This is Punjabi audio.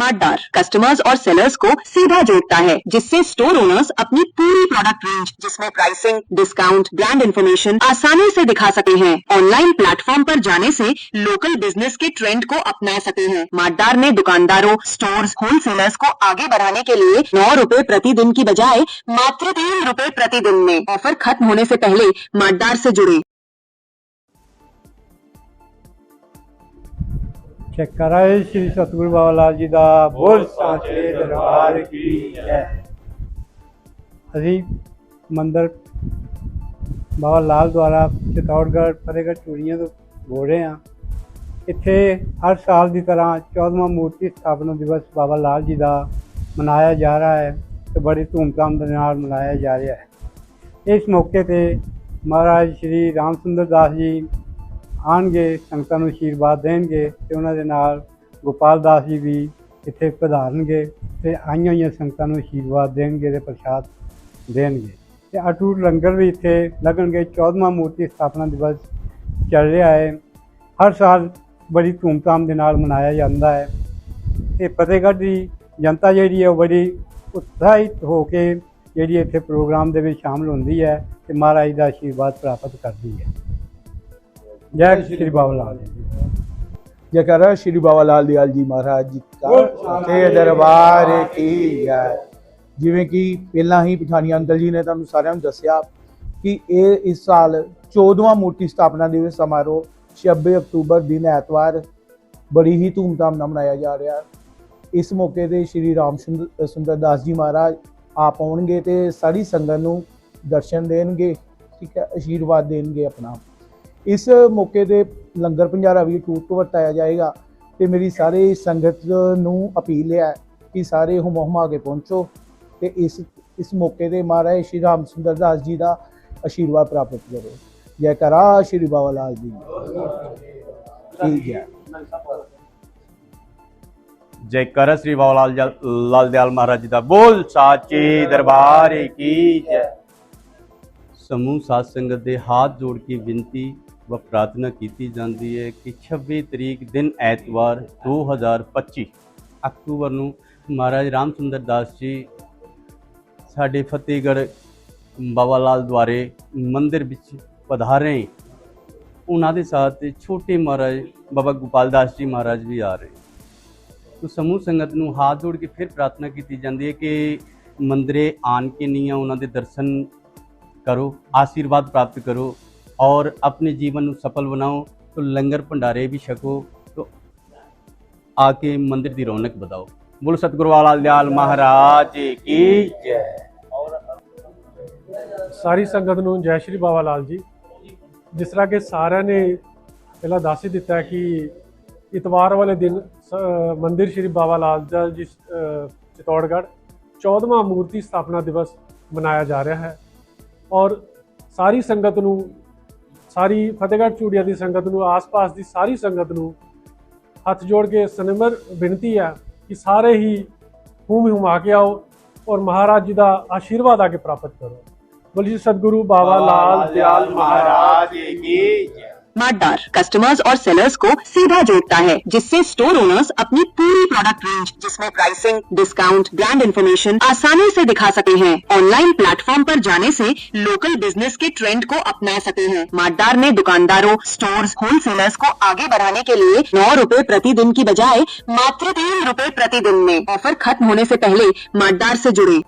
मार्टदार कस्टमर्स और सेलर्स को सीधा जोड़ता है, जिससे स्टोर ओनर्स अपनी पूरी प्रोडक्ट रेंज जिसमें प्राइसिंग डिस्काउंट ब्रांड इन्फॉर्मेशन आसानी से दिखा सके हैं। ऑनलाइन प्लेटफॉर्म पर जाने से लोकल बिज़नेस के ट्रेंड को अपना सके हैं। मार्टदार ने दुकानदारों स्टोर्स होलसेलर्स को आगे बढ़ाने के लिए नौ रूपए प्रति दिन की बजाय मात्र तीन रूपए प्रतिदिन में ऑफ़र खत्म होने से पहले मार्टदार से जुड़े। ਕਰਾਏ ਸ੍ਰੀ ਸਤਿਗੁਰੂ ਬਾਬਾ ਲਾਲ ਜੀ ਦਾ ਬੋਲ ਸਾਚੇ ਦਰਬਾਰ ਕੀ ਹੈ। ਅਸੀਂ ਮੰਦਰ ਬਾਬਾ ਲਾਲ ਦੁਆਰਾ ਚਿਤੌੜਗੜ੍ਹ ਫਤਿਹਗੜ੍ਹ ਚੂੜੀਆਂ ਤੋਂ ਬੋਲ ਰਹੇ ਹਾਂ। ਇੱਥੇ ਹਰ ਸਾਲ ਦੀ ਤਰ੍ਹਾਂ 14ਵਾਂ ਮੂਰਤੀ ਸਥਾਪਨਾ ਦਿਵਸ ਬਾਬਾ ਲਾਲ ਜੀ ਦਾ ਮਨਾਇਆ ਜਾ ਰਿਹਾ ਹੈ ਤੇ ਬੜੀ ਧੂਮਧਾਮ ਦੇ ਨਾਲ ਮਨਾਇਆ ਜਾ ਰਿਹਾ ਹੈ। ਇਸ ਮੌਕੇ ਤੇ ਮਹਾਰਾਜ ਸ਼੍ਰੀ ਰਾਮ ਸੁੰਦਰ ਦਾਸ ਜੀ ਆਣਗੇ ਸੰਗਤਾਂ ਨੂੰ ਆਸ਼ੀਰਵਾਦ ਦੇਣਗੇ ਤੇ ਉਹਨਾਂ ਦੇ ਨਾਲ ਗੋਪਾਲ ਦਾਸ ਜੀ ਵੀ ਇੱਥੇ ਪਧਾਰਨਗੇ ਤੇ ਆਈਆਂ ਹੋਈਆਂ ਸੰਗਤਾਂ ਨੂੰ ਆਸ਼ੀਰਵਾਦ ਦੇਣਗੇ ਤੇ ਪ੍ਰਸ਼ਾਦ ਦੇਣਗੇ। ਤੇ ਅਟੂਟ ਲੰਗਰ ਵੀ ਇੱਥੇ ਲੱਗਣਗੇ 14ਵਾਂ ਮੂਰਤੀ ਸਥਾਪਨਾ ਦਿਵਸ ਚੱਲ ਰਿਹਾ ਹੈ। ਹਰ ਸਾਲ ਬੜੀ ਧੂਮਧਾਮ ਦੇ ਨਾਲ ਮਨਾਇਆ ਜਾਂਦਾ ਹੈ। ਤੇ ਫਤਿਹਗੜ੍ਹ ਦੀ ਜਨਤਾ ਜਿਹੜੀ ਹੈ ਉਹ ਬੜੀ ਉਤਸ਼ਾਹਿਤ ਹੋ ਕੇ ਜਿਹੜੀ ਇੱਥੇ ਪ੍ਰੋਗਰਾਮ ਦੇ ਵਿੱਚ ਸ਼ਾਮਲ ਹੁੰਦੀ ਹੈ ਤੇ ਮਹਾਰਾਜ ਦਾ ਆਸ਼ੀਰਵਾਦ ਪ੍ਰਾਪਤ ਕਰਦੀ ਹੈ। ਜੈ ਸ਼੍ਰੀ ਬਾਬਾ ਲਾਲ ਜੀ। ਜੈਕਾਰਾ ਸ਼੍ਰੀ ਬਾਬਾ ਲਾਲ ਦਿਆਲ ਜੀ ਮਹਾਰਾਜ ਜੀ ਦਾ ਤੇ ਦਰਬਾਰ ਕੀ ਹੈ? ਜਿਵੇਂ ਕਿ ਪਹਿਲਾਂ ਹੀ ਪਠਾਨੀਆ ਅੰਕਲ ਜੀ ਨੇ ਤੁਹਾਨੂੰ ਸਾਰਿਆਂ ਨੂੰ ਦੱਸਿਆ ਕਿ ਇਹ ਇਸ ਸਾਲ 14ਵਾਂ ਮੂਰਤੀ ਸਥਾਪਨਾ ਦਿਵਸ ਸਮਾਰੋਹ 26 ਅਕਤੂਬਰ ਦਿਨ ਐਤਵਾਰ ਬੜੀ ਹੀ ਧੂਮਧਾਮ ਨਾਲ ਮਨਾਇਆ ਜਾ ਰਿਹਾ। ਇਸ ਮੌਕੇ ਤੇ ਸ਼੍ਰੀ ਰਾਮ ਸੁੰਦਰ ਸੁੰਦਰ ਦਾਸ ਜੀ ਮਹਾਰਾਜ ਆਪ ਆਉਣਗੇ ਤੇ ਸਾਰੀ ਸੰਗਤ ਨੂੰ ਦਰਸ਼ਨ ਦੇਣਗੇ, ਠੀਕ ਹੈ, ਆਸ਼ੀਰਵਾਦ ਦੇਣਗੇ ਆਪਣਾ ਇਸ ਮੌਕੇ ਤੇ ਲੰਗਰ ਭੰਡਾਰਾ ਵੀ ਟੂਰ ਤੋਂ ਵਰਤਾਇਆ ਜਾਏਗਾ ਤੇ ਮੇਰੀ ਸਾਰੇ ਸੰਗਤ ਨੂੰ ਅਪੀਲ ਹੈ ਕਿ ਸਾਰੇ ਹੁਮ ਹੁਮਾ ਕੇ ਪਹੁੰਚੋ ਤੇ ਇਸ ਇਸ ਮੌਕੇ ਤੇ ਮਹਾਰਾਜ ਸ਼੍ਰੀ ਰਾਮ ਸੁੰਦਰ ਦਾਸ ਜੀ ਦਾ ਆਸ਼ੀਰਵਾਦ ਪ੍ਰਾਪਤ ਕਰੋ। ਜੈ ਕਰਾ ਸ਼੍ਰੀ ਬਾਬਾ ਲਾਲ ਜੀ ਠੀਕ ਹੈ। ਜੈਕਾਰ ਸ੍ਰੀ ਬਾਬਾ ਲਾਲ ਲਾਲ ਦਿਆਲ ਮਹਾਰਾਜ ਜੀ ਦਾ। ਬੋਲ ਸਾਚੇ ਦਰਬਾਰ ਕੀ ਜੈ। ਸਮੂਹ ਸਾਧ ਸੰਗਤ ਦੇ ਹੱਥ ਜੋੜ ਕੇ ਬੇਨਤੀ ਵ ਪ੍ਰਾਰਥਨਾ ਕੀਤੀ ਜਾਂਦੀ ਹੈ ਕਿ 26 ਤਰੀਕ ਦਿਨ ਐਤਵਾਰ 2025 ਅਕਤੂਬਰ ਨੂੰ ਮਹਾਰਾਜ ਰਾਮ ਸੁੰਦਰ ਦਾਸ ਜੀ ਸਾਡੇ ਫਤਿਹਗੜ੍ਹ ਬਾਬਾ ਲਾਲ ਦੁਆਰੇ ਮੰਦਿਰ ਵਿੱਚ ਪਧਾਰੇ ਉਹਨਾਂ ਦੇ ਸਾਥ ਛੋਟੇ ਮਹਾਰਾਜ ਬਾਬਾ ਗੋਪਾਲ ਦਾਸ ਜੀ ਮਹਾਰਾਜ ਵੀ ਆ ਰਹੇ ਤੋ ਸਮੂਹ ਸੰਗਤ ਨੂੰ ਹੱਥ ਜੋੜ ਕੇ ਫਿਰ ਪ੍ਰਾਰਥਨਾ ਕੀਤੀ ਜਾਂਦੀ ਹੈ ਕਿ ਮੰਦਰੇ ਆਣ ਕੇ ਨੀਆਂ ਉਹਨਾਂ ਦੇ ਦਰਸ਼ਨ ਕਰੋ, ਆਸ਼ੀਰਵਾਦ ਪ੍ਰਾਪਤ ਕਰੋ ਔਰ ਆਪਣੇ ਜੀਵਨ ਨੂੰ ਸਫਲ ਬਣਾਓ ਤੋ ਲੰਗਰ ਭੰਡਾਰੇ ਵੀ ਛਕੋ ਤੋ ਆ ਕੇ ਮੰਦਿਰ ਦੀ ਰੌਣਕ ਵਧਾਓ। ਬੋਲ ਸਤਿਗੁਰੂ ਵਾਲਾ ਦਿਆਲ ਮਹਾਰਾਜ ਕੀ ਜੈ। ਸਾਰੀ ਸੰਗਤ ਨੂੰ ਜੈ ਸ਼੍ਰੀ ਬਾਬਾ ਲਾਲ ਜੀ। ਜਿਸ ਤਰ੍ਹਾਂ ਕਿ ਸਾਰਿਆਂ ਨੇ ਪਹਿਲਾਂ ਦੱਸ ਹੀ ਦਿੱਤਾ ਕਿ ਇਤਵਾਰ ਵਾਲੇ ਦਿਨ ਸ- ਮੰਦਿਰ ਸ਼੍ਰੀ ਬਾਬਾ ਲਾਲ ਜੀ ਅ, ਚਿਤੌੜਗੜ੍ਹ 14ਵਾਂ ਮੂਰਤੀ ਸਥਾਪਨਾ ਦਿਵਸ ਮਨਾਇਆ ਜਾ ਰਿਹਾ ਹੈ। ਔਰ ਸਾਰੀ ਸੰਗਤ ਨੂੰ ਸਾਰੀ ਫਤਿਹਗੜ੍ਹ ਚੂੜੀਆਂ ਦੀ ਸੰਗਤ ਨੂੰ ਆਸ-ਪਾਸ ਦੀ ਸਾਰੀ ਸੰਗਤ ਨੂੰ ਹੱਥ ਜੋੜ ਕੇ ਸਨਮਰ ਬੇਨਤੀ ਹੈ ਕਿ ਸਾਰੇ ਹੀ ਹੂਮ ਹੁਮਾ ਕੇ ਆਓ ਔਰ ਮਹਾਰਾਜ ਜੀ ਦਾ ਆਸ਼ੀਰਵਾਦ ਆ ਕੇ ਪ੍ਰਾਪਤ ਕਰੋ। ਬੋਲੀ ਸਤਿਗੁਰੂ ਬਾਬਾ ਲਾਲ ਦਿਆਲ ਮਹਾਰਾਜ ਕੀ ਜੈ। मार्टदार कस्टमर्स और सेलर्स को सीधा जोड़ता है, जिससे स्टोर ओनर्स अपनी पूरी प्रोडक्ट रेंज जिसमें प्राइसिंग डिस्काउंट ब्रांड इन्फॉर्मेशन आसानी से दिखा सके हैं। ऑनलाइन प्लेटफॉर्म पर जाने से लोकल बिज़नेस के ट्रेंड को अपना सके हैं। मार्टदार ने दुकानदारों स्टोर्स होलसेलर्स को आगे बढ़ाने के लिए नौ रूपए प्रति दिन की बजाय मात्र तीन रूपए प्रति दिन में ऑफ़र खत्म होने ऐसी पहले मार्टदार ऐसी जुड़े।